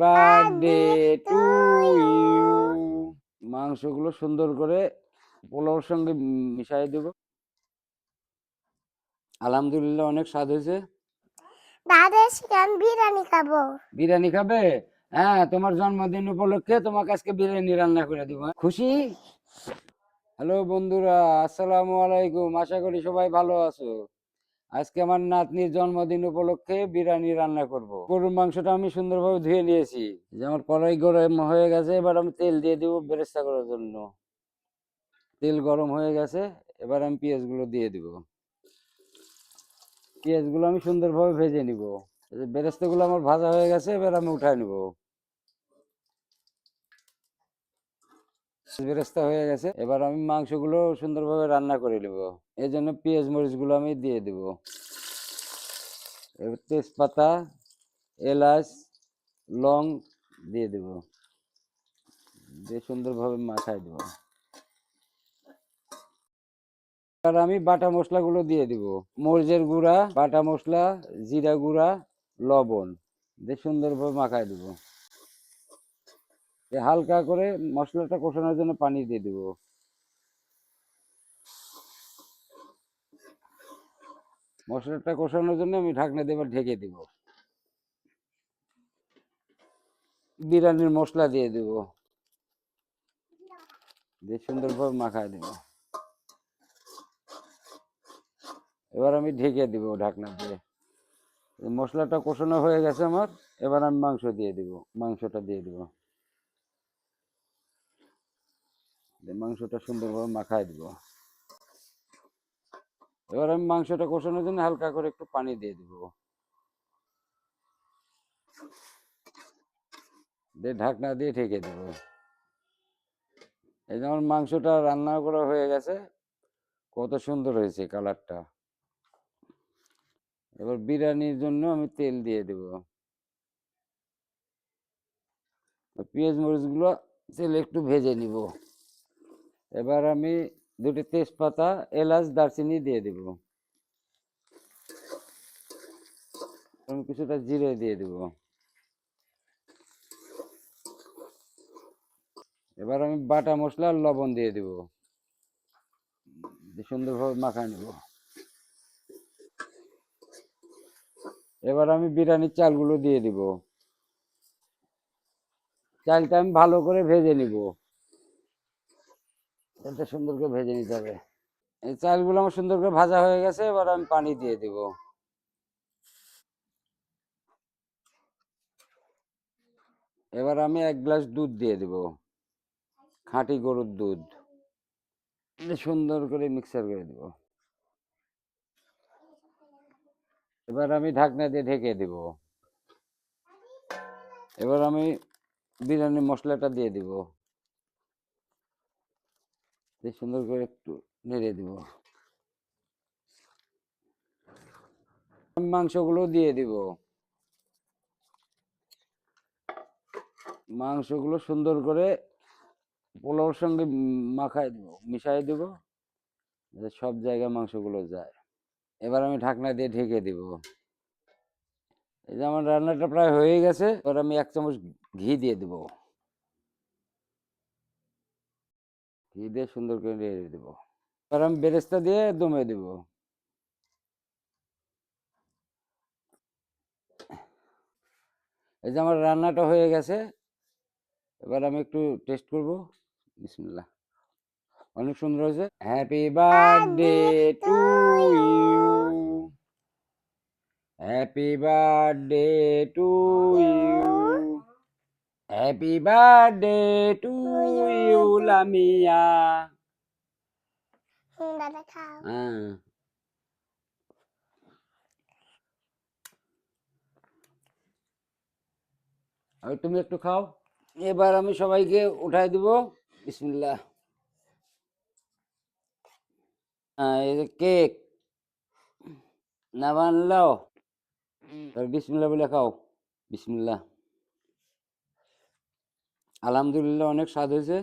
Birthday to you. মাংসগুলো সুন্দর করে পোলাওর সঙ্গে মিশাই দেব। আলহামদুলিল্লাহ অনেক স্বাদ হয়েছে। বিরিয়ানি খাব। বিরিয়ানি খাবে? হ্যাঁ তোমার জন্মদিন উপলক্ষে তোমাকে আজকে বিরিয়ানি রান্না করে দিব হ্যাঁ? খুশি? হ্যালো বন্ধুরা আসসালামু আলাইকুম। আশা করি সবাই ভালো আছো। আজকে আমার নাতনির জন্মদিন উপলক্ষে বিরিয়ানি রান্না করব। গরুর মাংসটা আমি সুন্দরভাবে ধুয়ে নিয়েছি। যে আমার কড়াই গরম হয়ে গেছে, এবার আমি তেল দিয়ে দিব বেরেস্তা করার জন্য। তেল গরম হয়ে গেছে, এবার আমি পেঁয়াজগুলো দিয়ে দিব। পেঁয়াজগুলো আমি সুন্দরভাবে ভেজে নিব। বেরেস্তাগুলো আমার ভাজা হয়ে গেছে, এবার আমি উঠায় নিব। বেরেস্তা হয়ে গেছে, এবার আমি মাংসগুলো সুন্দরভাবে রান্না করে নেব। এই জন্য পেঁয়াজ মরিচগুলো আমি দিয়ে দেব। এবার তেজপাতা, এলাচ, লং দিয়ে দেব। দিয়ে সুন্দরভাবে মাখায় দেব। আর আমি বাটা মশলাগুলো দিয়ে দিব। মরিচের গুঁড়া, বাটা মশলা, জিরা গুঁড়া, লবণ দিয়ে সুন্দরভাবে মাখায় দিব। হালকা করে মশলাটা কষানোর জন্য পানি দিয়ে দিব। মশলাটা কষানোর জন্য আমি ঢাকনা দিয়ে ঢেকে দিব। বিরিয়ানির মশলা দিয়ে দিব। দিয়ে সুন্দরভাবে মাখায় দিব। এবার আমি ঢেকে দিব ঢাকনা দিয়ে। মশলাটা কষানো হয়ে গেছে আমার। এবার আমি মাংস দিয়ে দিব। মাংসটা দিয়ে দিব দিয়ে মাংসটা সুন্দরভাবে মাখায় দিব। এবার আমি মাংসটা কষানোর জন্য হালকা করে একটু পানি দিয়ে দিব। দিয়ে ঢাকনা দিয়ে ঢেকে দিব। এই যে আমার মাংসটা রান্না করা হয়ে গেছে, কত সুন্দর হয়েছে কালারটা। এবার বিরিয়ানির জন্য আমি তেল দিয়ে দেব। পেঁয়াজ মরিচগুলো তেলে একটু ভেজে নিব। এবার আমি দুটি তেজপাতা, এলাচ, দারচিনি দিয়ে দেব। আমি কিছুটা জিরে দিয়ে দেব। এবার আমি বাটা মশলা আর লবণ দিয়ে দেব। সুন্দরভাবে মাখা নিব। এবার আমি বিরিয়ানির চালগুলো দিয়ে দিব। চালটা আমি ভালো করে ভেজে নিব। চালটা সুন্দর করে ভেজে নিতে হবে। এই চালগুলো আমার সুন্দর করে ভাজা হয়ে গেছে, এবার আমি পানি দিয়ে দিব। এবার আমি এক গ্লাস দুধ দিয়ে দিব, খাঁটি গরুর দুধ। সুন্দর করে মিক্সার করে দিব। এবার আমি ঢাকনা দিয়ে ঢেকে দিব। এবার আমি বিরিয়ানি মশলাটা দিয়ে দিব। সুন্দর করে একটু নেড়ে দিব। মাংসগুলো দিয়ে দিব। মাংসগুলো সুন্দর করে পোলাওর সঙ্গে মাখায় দিব মিশাই দিব সব জায়গায় মাংসগুলো যায়। এবার আমি ঢাকনা দিয়ে ঢেকে দিব। এই যে আমার রান্নাটা প্রায় হয়ে গেছে, এবার আমি এক চামচ ঘি দিয়ে দিব। ঘি দিয়ে সুন্দর করে নেড়ে দেব? এবার আমি বেরেস্তা দিয়ে দমে দেব। এই যে আমার রান্নাটা হয়ে গেছে, এবার আমি একটু টেস্ট করব। বিসমিল্লাহ। অনেক সুন্দর হয়েছে। Happy birthday to you happy birthday to you happy birthday to you Lamia হুম, দাদা খাও হ্যাঁ আর তুমি একটু খাও। এবার আমি সবাইকে উঠাই দিব। বিসমিল্লাহ। কেক। না বানলাও। তার বিসমিল্লাহ বলে খাও। বিসমিল্লাহ। আলহামদুলিল্লাহ অনেক স্বাদ হয়েছে।